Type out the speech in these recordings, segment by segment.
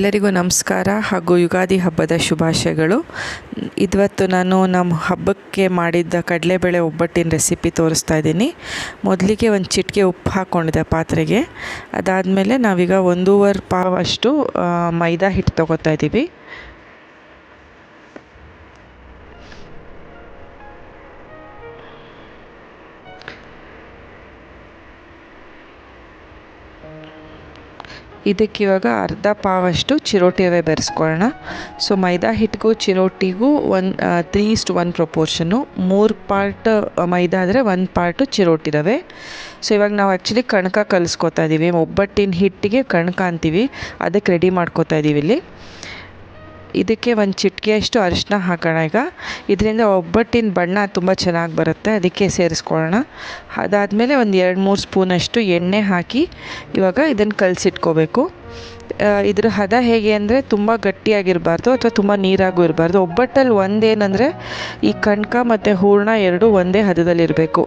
ಎಲ್ಲರಿಗೂ ನಮಸ್ಕಾರ ಹಾಗೂ ಯುಗಾದಿ ಹಬ್ಬದ ಶುಭಾಶಯಗಳು. ಇವತ್ತು ನಾನು ನಮ್ಮ ಹಬ್ಬಕ್ಕೆ ಮಾಡಿದ್ದ ಕಡಲೆಬೇಳೆ ಒಬ್ಬಟ್ಟಿನ ರೆಸಿಪಿ ತೋರಿಸ್ತಾ ಇದ್ದೀನಿ. ಮೊದಲಿಗೆ ಒಂದು ಚಿಟಿಕೆ ಉಪ್ಪು ಹಾಕ್ಕೊಂಡಿದ್ದೆ ಪಾತ್ರೆಗೆ. ಅದಾದಮೇಲೆ ನಾವೀಗ ಒಂದೂವರೆ ಪಾವಷ್ಟು ಮೈದಾ ಹಿಟ್ಟು ತೊಗೋತಾ ಇದ್ದೀವಿ. ಇದಕ್ಕೆ ಇವಾಗ ಅರ್ಧ ಪಾವಷ್ಟು ಚಿರೋಟಿ ರವೆ ಬೆರೆಸ್ಕೊಳ್ಳೋಣ. ಸೊ ಮೈದಾ ಹಿಟ್ಟಿಗೂ ಚಿರೋಟಿಗೂ one three is to one proportion ಮೂರು ಪಾರ್ಟ್ ಮೈದಾ ಆದರೆ ಒಂದು ಪಾರ್ಟು ಚಿರೋಟಿ ರವೆ ಸೊ ಇವಾಗ ನಾವು ಆ್ಯಕ್ಚುಲಿ ಕಣಕ ಕಲಿಸ್ಕೊತಾ ಇದ್ದೀವಿ ಒಬ್ಬಟ್ಟಿನ ಹಿಟ್ಟಿಗೆ ಕಣಕ ಅಂತೀವಿ. ಅದಕ್ಕೆ ರೆಡಿ ಮಾಡ್ಕೊತಾ ಇದ್ದೀವಿ ಇಲ್ಲಿ. ಇದಕ್ಕೆ ಒಂದು ಚಿಟಿಕೆಯಷ್ಟು ಅರಿಶಿನ ಹಾಕೋಣ ಈಗ. ಇದರಿಂದ ಒಬ್ಬಟ್ಟಿನ ಬಣ್ಣ ತುಂಬ ಚೆನ್ನಾಗಿ ಬರುತ್ತೆ. ಅದಕ್ಕೆ ಸೇರಿಸ್ಕೊಳ್ಳೋಣ. ಅದಾದಮೇಲೆ ಒಂದು ಎರಡು ಮೂರು ಸ್ಪೂನಷ್ಟು ಎಣ್ಣೆ ಹಾಕಿ ಇವಾಗ ಇದನ್ನು ಕಲಸಿಟ್ಕೋಬೇಕು. ಇದ್ರ ಹದ ಹೇಗೆ ಅಂದರೆ ತುಂಬ ಗಟ್ಟಿಯಾಗಿರಬಾರ್ದು ಅಥವಾ ತುಂಬ ನೀರಾಗೂ ಇರಬಾರ್ದು. ಒಬ್ಬಟ್ಟಲ್ಲಿ ಒಂದೇನಂದರೆ ಈ ಕಣಕ ಮತ್ತು ಹೂರಣ ಎರಡೂ ಒಂದೇ ಹದದಲ್ಲಿರಬೇಕು.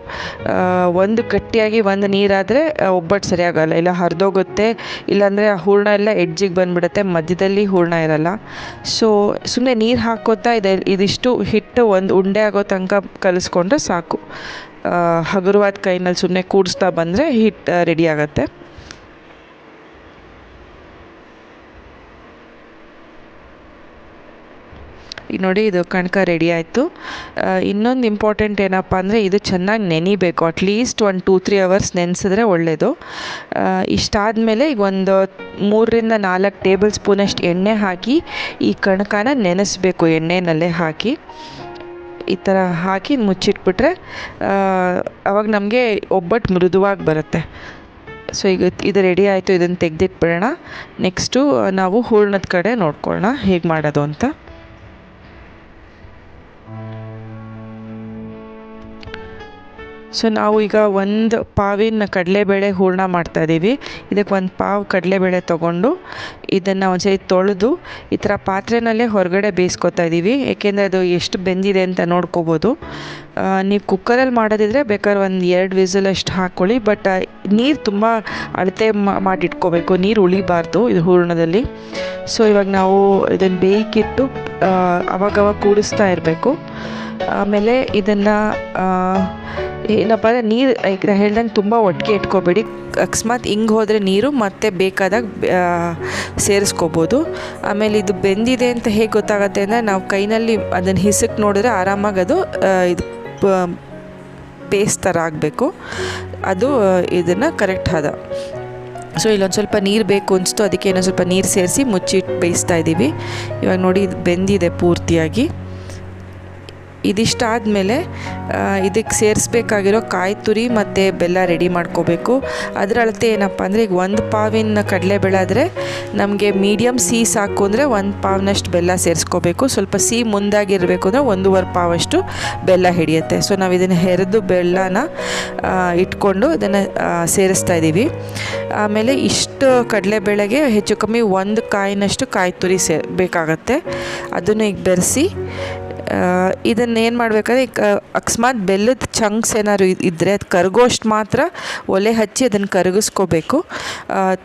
ಒಂದು ಗಟ್ಟಿಯಾಗಿ ಒಂದು ನೀರಾದರೆ ಒಬ್ಬಟ್ಟು ಸರಿಯಾಗಲ್ಲ. ಇಲ್ಲ ಹರಿದೋಗುತ್ತೆ, ಇಲ್ಲಾಂದರೆ ಆ ಹೂರಣ ಎಲ್ಲ ಎಡ್ಜಿಗೆ ಬಂದುಬಿಡುತ್ತೆ, ಮಧ್ಯದಲ್ಲಿ ಹೂರಣ ಇರಲ್ಲ. ಸೊ ಸುಮ್ಮನೆ ನೀರು ಹಾಕೋತಾ ಇದೆ, ಇದಿಷ್ಟು ಹಿಟ್ಟು ಒಂದು ಉಂಡೆ ಆಗೋ ತನಕ ಕಲಿಸ್ಕೊಂಡ್ರೆ ಸಾಕು. ಹಗುರವಾದ ಕೈನಲ್ಲಿ ಸುಮ್ಮನೆ ಕೂಡಿಸ್ತಾ ಬಂದರೆ ಹಿಟ್ಟು ರೆಡಿ ಆಗುತ್ತೆ. ಈಗ ನೋಡಿ ಇದು ಕಣಕ ರೆಡಿ ಆಯಿತು. ಇನ್ನೊಂದು ಇಂಪಾರ್ಟೆಂಟ್ ಏನಪ್ಪ ಅಂದರೆ ಇದು ಚೆನ್ನಾಗಿ ನೆನಿಬೇಕು. ಅಟ್ಲೀಸ್ಟ್ ಒಂದು ಟೂ ತ್ರೀ ಅವರ್ಸ್ ನೆನೆಸಿದ್ರೆ ಒಳ್ಳೆಯದು ಇಷ್ಟಾದಮೇಲೆ ಈಗ ಒಂದು ಮೂರರಿಂದ ನಾಲ್ಕು ಟೇಬಲ್ ಸ್ಪೂನಷ್ಟು ಎಣ್ಣೆ ಹಾಕಿ ಈ ಕಣಕನ ನೆನೆಸ್ಬೇಕು, ಎಣ್ಣೆನಲ್ಲೇ ಹಾಕಿ. ಈ ಥರ ಹಾಕಿ ಮುಚ್ಚಿಟ್ಬಿಟ್ರೆ ಅವಾಗ ನಮಗೆ ಒಬ್ಬಟ್ಟು ಮೃದುವಾಗಿ ಬರುತ್ತೆ. ಸೊ ಈಗ ಇದು ರೆಡಿ ಆಯಿತು ಇದನ್ನು ತೆಗೆದಿಟ್ಬಿಡೋಣ. ನೆಕ್ಸ್ಟು ನಾವು ಹೂರ್ಣದ ಕಡೆ ನೋಡ್ಕೊಳ್ಳೋಣ ಹೇಗೆ ಮಾಡೋದು ಅಂತ. ಸೊ ನಾವು ಈಗ ಒಂದು ಪಾವಿನ ಕಡಲೆಬೇಳೆ ಹೂರಣ ಮಾಡ್ತಾಯಿದ್ದೀವಿ ಇದಕ್ಕೆ ಒಂದು ಪಾವು ಕಡಲೆಬೇಳೆ ತೊಗೊಂಡು ಇದನ್ನು ಒಂದ್ಸರಿ ತೊಳೆದು ಈ ಥರ ಪಾತ್ರೆನಲ್ಲೇ ಹೊರಗಡೆ ಬೇಯಿಸ್ಕೊತಾ ಇದ್ದೀವಿ ಏಕೆಂದರೆ ಅದು ಎಷ್ಟು ಬೆಂದಿದೆ ಅಂತ ನೋಡ್ಕೋಬೋದು. ನೀವು ಕುಕ್ಕರಲ್ಲಿ ಮಾಡೋದಿದ್ರೆ ಬೇಕಾದ್ರೆ ಒಂದು ಎರಡು ವಿಸಲ್ ಅಷ್ಟು ಹಾಕ್ಕೊಳ್ಳಿ ಬಟ್ ನೀರು ತುಂಬ ಅಳತೆ ಮಾಡಿಟ್ಕೋಬೇಕು. ನೀರು ಉಳಿಬಾರ್ದು ಇದು ಹೂರಣದಲ್ಲಿ. ಸೊ ಇವಾಗ ನಾವು ಇದನ್ನು ಬೇಯ್ಕಿಟ್ಟು ಅವಾಗವಾಗ ಕೂಡಿಸ್ತಾ ಇರಬೇಕು. ಆಮೇಲೆ ಇದನ್ನು ಏನಪ್ಪ ಅಂದರೆ ನೀರು, ಈಗ ಹೇಳ್ದಂಗೆ ತುಂಬ ಒಟ್ಟಿಗೆ ಇಟ್ಕೋಬೇಡಿ. ಅಕಸ್ಮಾತ್ ಹಿಂಗೆ ಹೋದರೆ ನೀರು ಮತ್ತೆ ಬೇಕಾದಾಗ ಸೇರಿಸ್ಕೋಬೋದು. ಆಮೇಲೆ ಇದು ಬೆಂದಿದೆ ಅಂತ ಹೇಗೆ ಗೊತ್ತಾಗತ್ತೆ ಅಂದರೆ ನಾವು ಕೈನಲ್ಲಿ ಅದನ್ನು ಹಿಸಕ್ಕೆ ನೋಡಿದ್ರೆ ಆರಾಮಾಗಿ ಅದು ಇದು ಪೇಸ್ಟ್ ಥರ ಆಗಬೇಕು. ಅದು ಇದನ್ನು ಕರೆಕ್ಟ್ ಹದ ಸೊ ಇಲ್ಲೊಂದು ಸ್ವಲ್ಪ ನೀರು ಬೇಕು ಅನಿಸ್ತು. ಅದಕ್ಕೆ ಇನ್ನೊಂದು ಸ್ವಲ್ಪ ನೀರು ಸೇರಿಸಿ ಮುಚ್ಚಿಟ್ಟು ಬೇಯಿಸ್ತಾ ಇದ್ದೀವಿ ಇವಾಗ ನೋಡಿ, ಇದು ಬೆಂದಿದೆ ಪೂರ್ತಿಯಾಗಿ. ಇದಿಷ್ಟಾದಮೇಲೆ ಇದಕ್ಕೆ ಸೇರಿಸ್ಬೇಕಾಗಿರೋ ಕಾಯಿ ತುರಿ ಮತ್ತು ಬೆಲ್ಲ ರೆಡಿ ಮಾಡ್ಕೋಬೇಕು. ಅದರ ಅಳತೆ ಏನಪ್ಪ ಅಂದರೆ, ಈಗ ಒಂದು ಪಾವಿನ ಕಡಲೆಬೇಳೆ ಆದರೆ ನಮಗೆ ಮೀಡಿಯಮ್ ಸಿಹಿ ಸಾಕು ಅಂದರೆ ಒಂದು ಪಾವ್ನಷ್ಟು ಬೆಲ್ಲ ಸೇರಿಸ್ಕೋಬೇಕು. ಸ್ವಲ್ಪ ಸಿಹಿ ಮುಂದಾಗಿರಬೇಕು ಅಂದರೆ ಒಂದೂವರೆ ಪಾವಷ್ಟು ಬೆಲ್ಲ ಹಿಡಿಯುತ್ತೆ. ಸೊ, ನಾವು ಇದನ್ನು ಹೆರೆದು ಬೆಲ್ಲನ ಇಟ್ಕೊಂಡು ಇದನ್ನು ಸೇರಿಸ್ತಾ ಇದ್ದೀವಿ ಆಮೇಲೆ ಇಷ್ಟು ಕಡಲೆಬೇಳೆಗೆ ಹೆಚ್ಚು ಕಮ್ಮಿ ಒಂದು ಕಾಯಿನಷ್ಟು ಕಾಯಿ ತುರಿ ಸೇ ಬೇಕಾಗತ್ತೆ. ಅದನ್ನು ಈಗ ಬೆರೆಸಿ ಇದನ್ನು ಏನು ಮಾಡಬೇಕಾದ್ರೆ ಅಕಸ್ಮಾತ್ ಬೆಲ್ಲದ ಚಂಕ್ಸ್ ಏನಾದ್ರು ಇದ್ದರೆ ಅದು ಕರಗೋಷ್ಟು ಮಾತ್ರ ಒಲೆ ಹಚ್ಚಿ ಅದನ್ನು ಕರಗಿಸ್ಕೋಬೇಕು.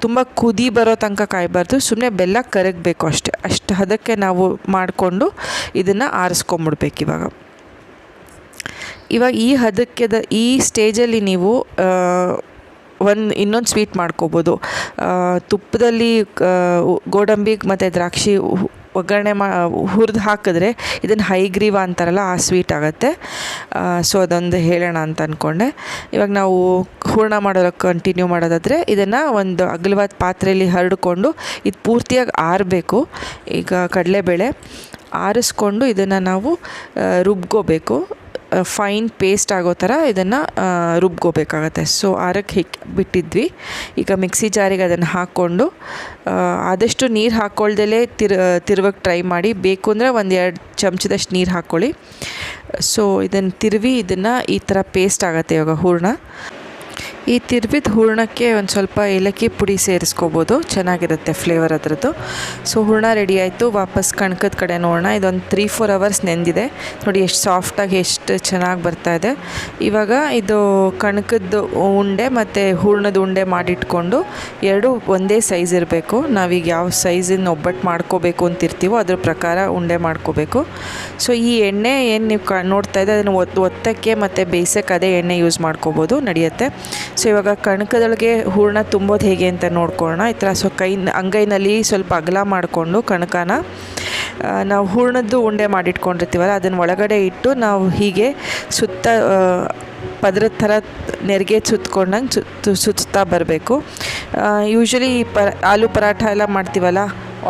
ತುಂಬ ಕುದಿ ಬರೋ ತನಕ ಕಾಯಬಾರ್ದು. ಸುಮ್ಮನೆ ಬೆಲ್ಲ ಕರಗಬೇಕು ಅಷ್ಟೆ. ಅಷ್ಟು ಹದಕ್ಕೆ ನಾವು ಮಾಡಿಕೊಂಡು ಇದನ್ನು ಆರಿಸ್ಕೊಂಬಿಡ್ಬೇಕು ಇವಾಗ. ಇವಾಗ ಈ ಹದಕ್ಕೆ ಈ ಸ್ಟೇಜಲ್ಲಿ ನೀವು ಒಂದು, ಇನ್ನೊಂದು ಸ್ವೀಟ್ ಮಾಡ್ಕೋಬೋದು. ತುಪ್ಪದಲ್ಲಿ ಗೋಡಂಬಿ ಮತ್ತು ದ್ರಾಕ್ಷಿ ಒಗ್ಗರಣೆ ಮಾ, ಹುರಿದು ಹಾಕಿದ್ರೆ ಇದನ್ನು ಹೈಗ್ರೀವ ಅಂತಾರಲ್ಲ, ಆ ಸ್ವೀಟ್ ಆಗುತ್ತೆ. ಸೊ ಅದೊಂದು ಹೇಳೋಣ ಅಂತ ಅಂದ್ಕೊಂಡೆ ಇವಾಗ ನಾವು ಹೂರ್ಣ ಮಾಡೋದಕ್ಕೆ ಕಂಟಿನ್ಯೂ ಮಾಡೋದಾದರೆ ಇದನ್ನು ಒಂದು ಅಗಲವಾದ ಪಾತ್ರೆಯಲ್ಲಿ ಹರಡಿಕೊಂಡು ಇದು ಪೂರ್ತಿಯಾಗಿ ಆರಬೇಕು. ಈಗ ಕಡಲೆಬೇಳೆ ಆರಿಸ್ಕೊಂಡು ಇದನ್ನು ನಾವು ರುಬ್ಕೋಬೇಕು. ಫೈನ್ ಪೇಸ್ಟ್ ಆಗೋ ಥರ ಇದನ್ನು ರುಬ್ಕೋಬೇಕಾಗತ್ತೆ. ಸೊ ಆರಕ್ಕೆ ಹಿಕ್, ಬಿಟ್ಟಿದ್ವಿ. ಈಗ ಮಿಕ್ಸಿ ಜಾರಿಗೆ ಅದನ್ನು ಹಾಕ್ಕೊಂಡು ಆದಷ್ಟು ನೀರು ಹಾಕ್ಕೊಳ್ದಲೇ ತಿರ್ ತಿರುವಕ್ಕೆ ಟ್ರೈ ಮಾಡಿ. ಬೇಕು ಅಂದರೆ ಒಂದು ಎರಡು ಚಮಚದಷ್ಟು ನೀರು ಹಾಕ್ಕೊಳ್ಳಿ ಸೊ ಇದನ್ನು ತಿರುವಿ, ಇದನ್ನು ಈ ಥರ ಪೇಸ್ಟ್ ಆಗುತ್ತೆ ಇವಾಗ ಹೂರಣ. ಈ ತಿರ್ಬಿದ ಹೂರ್ಣಕ್ಕೆ ಒಂದು ಸ್ವಲ್ಪ ಏಲಕ್ಕಿ ಪುಡಿ ಸೇರಿಸ್ಕೋಬೋದು. ಚೆನ್ನಾಗಿರುತ್ತೆ ಫ್ಲೇವರ್ ಅದರದ್ದು. ಸೊ ಹೂರ್ಣ ರೆಡಿ ಆಯಿತು. ವಾಪಸ್ ಕಣಕದ ಕಡೆ ನೋಡೋಣ. ಇದೊಂದು ತ್ರೀ ಫೋರ್ ಅವರ್ಸ್ ನೆಂದಿದೆ. ನೋಡಿ, ಎಷ್ಟು ಸಾಫ್ಟಾಗಿ ಎಷ್ಟು ಚೆನ್ನಾಗಿ ಬರ್ತಾ ಇದೆ. ಇವಾಗ ಇದು ಕಣಕದ ಉಂಡೆ ಮತ್ತು ಹೂರ್ಣದ ಉಂಡೆ ಮಾಡಿಟ್ಕೊಂಡು ಎರಡು ಒಂದೇ ಸೈಜ್ ಇರಬೇಕು. ನಾವೀಗ ಯಾವ ಸೈಜಿನ ಒಬ್ಬಟ್ಟು ಮಾಡ್ಕೋಬೇಕು ಅಂತಿರ್ತೀವೋ ಅದ್ರ ಪ್ರಕಾರ ಉಂಡೆ ಮಾಡ್ಕೋಬೇಕು. ಸೊ ಈ ಎಣ್ಣೆ ಏನು ನೀವು ಕ, ನೋಡ್ತಾ ಇದೆ ಅದನ್ನು ಒತ್ತು ಒತ್ತಕ್ಕೆ ಮತ್ತು ಬೇಯಿಸೋಕ್ಕೆ ಅದೇ ಎಣ್ಣೆ ಯೂಸ್ ಮಾಡ್ಕೋಬೋದು. ನಡೆಯುತ್ತೆ. ಸೊ ಇವಾಗ ಕಣಕದೊಳಗೆ ಹೂರಣ ತುಂಬೋದು ಹೇಗೆ ಅಂತ ನೋಡ್ಕೊಳ್ಳೋಣ. ಈ ಥರ ಸೊ ಕೈ, ಅಂಗೈನಲ್ಲಿ ಸ್ವಲ್ಪ ಅಗಲ ಮಾಡಿಕೊಂಡು ಕಣಕನ ನಾವು ಹೂರ್ಣದ್ದು ಉಂಡೆ ಮಾಡಿಟ್ಕೊಂಡಿರ್ತೀವಲ್ಲ, ಅದನ್ನು ಒಳಗಡೆ ಇಟ್ಟು ನಾವು ಹೀಗೆ ಸುತ್ತ ಪದರ ಪದರದ ಥರ ನೆರಿಗೆ ಸುತ್ಕೊಂಡಂಗೆ ಸುತ್ತ, ಸುತ್ತಾ ಬರಬೇಕು. ಯೂಶ್ವಲಿ ಪ ಆಲೂ ಪರಾಠ ಎಲ್ಲ ಮಾಡ್ತೀವಲ್ಲ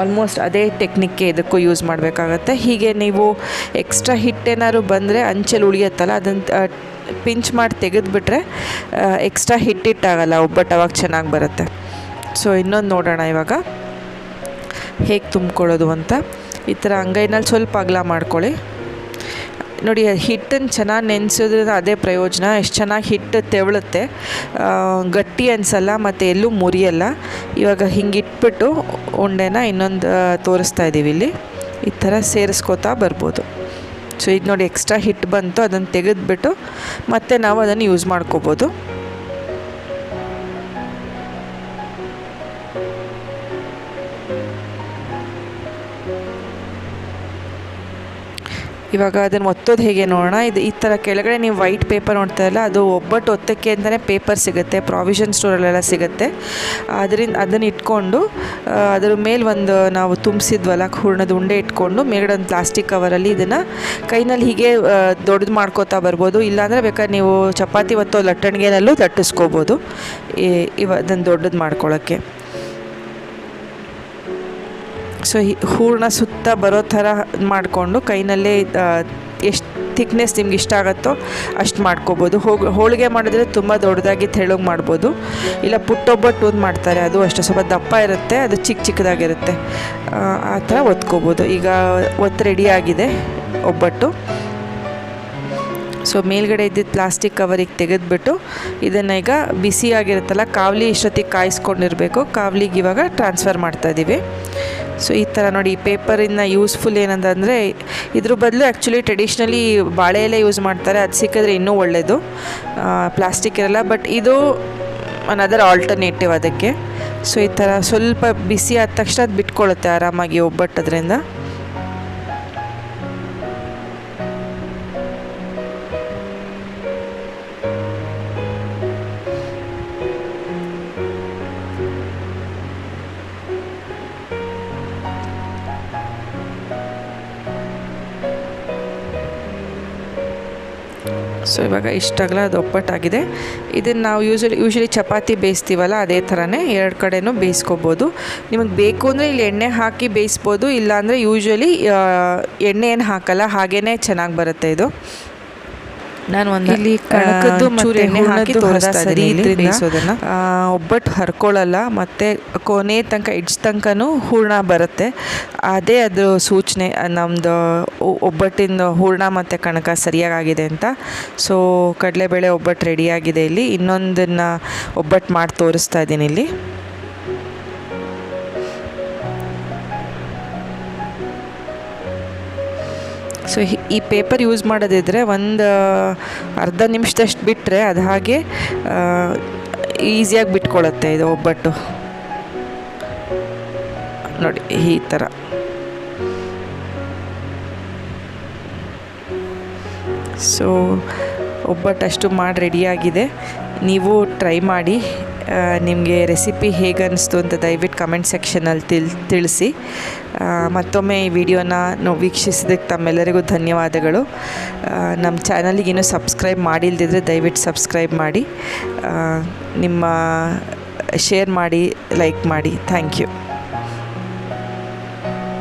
ಆಲ್ಮೋಸ್ಟ್ ಅದೇ ಟೆಕ್ನಿಕ್ಗೆ ಇದಕ್ಕೂ ಯೂಸ್ ಮಾಡಬೇಕಾಗತ್ತೆ. ಹೀಗೆ ನೀವು ಎಕ್ಸ್ಟ್ರಾ ಹಿಟ್ಟೇನಾದ್ರು ಬಂದರೆ ಅಂಚಲ್ಲಿ ಉಳಿಯುತ್ತಲ್ಲ ಅದನ್ನು ಪಿಂಚ್ ಮಾಡಿ ತೆಗೆದುಬಿಟ್ರೆ ಎಕ್ಸ್ಟ್ರಾ ಹಿಟ್ಟಿಟ್ಟಾಗಲ್ಲ ಒಬ್ಬಟ್ಟು ಅವಾಗ ಚೆನ್ನಾಗಿ ಬರುತ್ತೆ. ಸೊ ಇನ್ನೊಂದು ನೋಡೋಣ ಇವಾಗ. ಹೇಗೆ ತುಂಬ್ಕೊಳ್ಳೋದು ಅಂತ. ಈ ಥರ ಅಂಗೈನಲ್ಲಿ ಸ್ವಲ್ಪ ಅಗಲ ಮಾಡ್ಕೊಳ್ಳಿ. ನೋಡಿ ಹಿಟ್ಟನ್ನು ಚೆನ್ನಾಗಿ ನೆನೆಸೋದ್ರಿಂದ ಅದೇ ಪ್ರಯೋಜನ. ಎಷ್ಟು ಚೆನ್ನಾಗಿ ಹಿಟ್ಟು ತೆವಳುತ್ತೆ. ಗಟ್ಟಿ ಅನಿಸಲ್ಲ, ಮತ್ತು ಎಲ್ಲೂ ಮುರಿಯಲ್ಲ. ಇವಾಗ ಹಿಂಗೆ ಇಟ್ಬಿಟ್ಟು ಉಂಡೆನ ಇನ್ನೊಂದು ತೋರಿಸ್ತಾ ಇದ್ದೀವಿ ಇಲ್ಲಿ. ಈ ಥರ ಸೇರಿಸ್ಕೋತಾ ಬರ್ಬೋದು. ಸೊ, ಇದು ನೋಡಿ, ಎಕ್ಸ್ಟ್ರಾ ಹಿಟ್ಟು ಬಂತು. ಅದನ್ನು ತೆಗೆದುಬಿಟ್ಟು ಮತ್ತೆ ನಾವು ಅದನ್ನು ಯೂಸ್ ಮಾಡ್ಕೋಬೋದು. ಇವಾಗ ಅದನ್ನು ಒತ್ತೋದು ಹೇಗೆ ನೋಡೋಣ? ಇದು ಈ ಥರ ಕೆಳಗಡೆ ನೀವು ವೈಟ್ ಪೇಪರ್ ನೋಡ್ತಾ ಇಲ್ಲ ಅದು ಒಬ್ಬಟ್ಟು ಒತ್ತಕ್ಕೆ ಅಂತಲೇ ಪೇಪರ್ ಸಿಗುತ್ತೆ ಪ್ರಾವಿಷನ್ ಸ್ಟೋರಲ್ಲೆಲ್ಲ ಸಿಗುತ್ತೆ. ಅದರಿಂದ ಅದನ್ನು ಇಟ್ಕೊಂಡು ಅದರ ಮೇಲೆ ಒಂದು ನಾವು ತುಂಬಿಸಿದ್ವಲ್ಲ, ಹೂರ್ಣದ ಉಂಡೆ ಇಟ್ಕೊಂಡು, ಮೇಲ್ಗಡೆ ಒಂದು ಪ್ಲಾಸ್ಟಿಕ್ ಕವರಲ್ಲಿ ಇದನ್ನು ಕೈನಲ್ಲಿ ಹೀಗೆ ದೊಡ್ಡದು ಮಾಡ್ಕೋತಾ ಬರ್ಬೋದು. ಇಲ್ಲಾಂದರೆ ಬೇಕಾದ್ರೆ ನೀವು ಚಪಾತಿ ಒತ್ತೋ ಲಟ್ಟಣಿಗೆನಲ್ಲೂ ಲಟ್ಟಿಸ್ಕೋಬೋದು ಇವ, ಅದನ್ನು ದೊಡ್ಡದು ಮಾಡ್ಕೊಳ್ಳೋಕ್ಕೆ ಸೊ ಹೂರಣ ಸುತ್ತ ಬರೋ ಥರ ಮಾಡಿಕೊಂಡು ಕೈನಲ್ಲೇ ಎಷ್ಟು ಥಿಕ್ನೆಸ್ ನಿಮ್ಗೆ ಇಷ್ಟ ಆಗುತ್ತೋ ಅಷ್ಟು ಮಾಡ್ಕೋಬೋದು. ಹೋಗಿ ಹೋಳಿಗೆ ಮಾಡಿದ್ರೆ ತುಂಬ ದೊಡ್ಡದಾಗಿ ತೆಳ್ಳಗೆ ಮಾಡ್ಬೋದು. ಇಲ್ಲ ಪುಟ್ಟೊಬ್ಬಟ್ಟು ಒಂದು ಮಾಡ್ತಾರೆ ಅದು ಅಷ್ಟೇ. ಸ್ವಲ್ಪ ದಪ್ಪ ಇರುತ್ತೆ ಅದು ಚಿಕ್ಕ ಚಿಕ್ಕದಾಗಿರುತ್ತೆ. ಆ, ಥರ ಒತ್ಕೋಬೋದು. ಈಗ ಒತ್ತು ರೆಡಿ ಆಗಿದೆ ಒಬ್ಬಟ್ಟು. ಸೊ ಮೇಲ್ಗಡೆ ಇದ್ದಿದ್ದು ಪ್ಲಾಸ್ಟಿಕ್ ಕವರಿಗೆ ತೆಗೆದುಬಿಟ್ಟು ಇದನ್ನು ಈಗ ಬಿಸಿಯಾಗಿರುತ್ತಲ್ಲ ಕಾವಲಿ ಇಷ್ಟೊತ್ತಿಗೆ ಕಾಯಿಸ್ಕೊಂಡಿರಬೇಕು. ಕಾವಲಿಗೆ ಇವಾಗ ಟ್ರಾನ್ಸ್ಫರ್ ಮಾಡ್ತಾ ಇದ್ದೀವಿ ಸೊ ಈ ಥರ ನೋಡಿ, ಈ ಪೇಪರಿಂದ ಯೂಸ್ಫುಲ್ ಏನಂತಂದರೆ, ಇದ್ರ ಬದಲು ಆ್ಯಕ್ಚುಲಿ ಟ್ರೆಡಿಷ್ನಲಿ ಬಾಳೆ ಎಲೆ ಯೂಸ್ ಮಾಡ್ತಾರೆ, ಅದು ಸಿಕ್ಕಿದ್ರೆ ಇನ್ನೂ ಒಳ್ಳೆಯದು ಪ್ಲಾಸ್ಟಿಕ್ ಇರಲ್ಲ ಬಟ್ ಇದು ಅನದರ್ ಆಲ್ಟರ್ನೇಟಿವ್ ಅದಕ್ಕೆ. ಸೊ ಈ ಥರ ಸ್ವಲ್ಪ ಬಿಸಿ ಆದ ತಕ್ಷಣ ಅದು ಬಿಟ್ಕೊಳ್ಳುತ್ತೆ ಆರಾಮಾಗಿ ಒಬ್ಬಟ್ಟದ್ರಿಂದ. ಸೊ ಇವಾಗ ಇಷ್ಟಾಗಲ ಅದು ಒಪ್ಪಟ್ಟಾಗಿದೆ. ಇದನ್ನು ನಾವು ಯೂಶಲಿ ಯೂಶಲಿ ಚಪಾತಿ ಬೇಯಿಸ್ತೀವಲ್ಲ, ಅದೇ ಥರನೇ ಎರಡು ಕಡೆನೂ ಬೇಯಿಸ್ಕೋಬೋದು. ನಿಮಗೆ ಬೇಕು ಅಂದರೆ ಇಲ್ಲಿ ಎಣ್ಣೆ ಹಾಕಿ ಬೇಯಿಸ್ಬೋದು, ಇಲ್ಲಾಂದರೆ ಯೂಶ್ವಲಿ ಎಣ್ಣೆ ಏನು ಹಾಕಲ್ಲ ಹಾಗೇ ಚೆನ್ನಾಗಿ ಬರುತ್ತೆ ಇದು. ನಾನು ಒಂದು ಇಲ್ಲಿ ಕಣಕದ್ದು ಎಣ್ಣೆ ಹಾಕಿ ತೋರಿಸ್ತಾ ಇದ್ದೀನಿ ಬೇಯಿಸೋದನ್ನು. ಒಬ್ಬಟ್ಟು ಹರ್ಕೊಳ್ಳಲ್ಲ ಮತ್ತು ಕೊನೆ ತನಕ ಇಡ್ಸ್ ತನಕನೂ ಹೂರ್ಣ ಬರುತ್ತೆ. ಅದೇ ಅದು ಸೂಚನೆ ನಮ್ಮದು ಒಬ್ಬಟ್ಟಿನ ಹೂರ್ಣ ಮತ್ತು ಕಣಕ ಸರಿಯಾಗಿದೆ ಅಂತ. ಸೊ ಕಡಲೆಬೇಳೆ ಒಬ್ಬಟ್ಟು ರೆಡಿಯಾಗಿದೆ ಇಲ್ಲಿ. ಇನ್ನೊಂದನ್ನು ಒಬ್ಬಟ್ಟು ಮಾಡಿ ತೋರಿಸ್ತಾ ಇದ್ದೀನಿ ಇಲ್ಲಿ. ಸೊ ಈ ಪೇಪರ್ ಯೂಸ್ ಮಾಡೋದಿದ್ರೆ ಒಂದು ಅರ್ಧ ನಿಮಿಷದಷ್ಟು ಬಿಟ್ಟರೆ ಅದು ಹಾಗೆ ಈಸಿಯಾಗಿ ಬಿಟ್ಕೊಳ್ಳುತ್ತೆ ಇದು ಒಬ್ಬಟ್ಟು. ನೋಡಿ, ಈ ಥರ ಸೊ ಒಬ್ಬಟ್ಟು ಅಷ್ಟು ಮಾಡಿ ರೆಡಿಯಾಗಿದೆ ನೀವು ಟ್ರೈ ಮಾಡಿ. ನಿಮಗೆ ರೆಸಿಪಿ ಹೇಗೆ ಅನ್ನಿಸ್ತು ಅಂತ ದಯವಿಟ್ಟು ಕಮೆಂಟ್ ಸೆಕ್ಷನಲ್ಲಿ ತಿಳ್, ತಿಳಿಸಿ. ಮತ್ತೊಮ್ಮೆ ಈ ವಿಡಿಯೋನ ವೀಕ್ಷಿಸಿದಕ್ಕೆ ತಮ್ಮೆಲ್ಲರಿಗೂ ಧನ್ಯವಾದಗಳು. ನಮ್ಮ ಚಾನಲಿಗೆ ಇನ್ನೂ ಸಬ್ಸ್ಕ್ರೈಬ್ ಮಾಡಿಲ್ದಿದ್ರೆ ದಯವಿಟ್ಟು ಸಬ್ಸ್ಕ್ರೈಬ್ ಮಾಡಿ. ನಿಮ್ಮ ಶೇರ್ ಮಾಡಿ ಲೈಕ್ ಮಾಡಿ. Thank you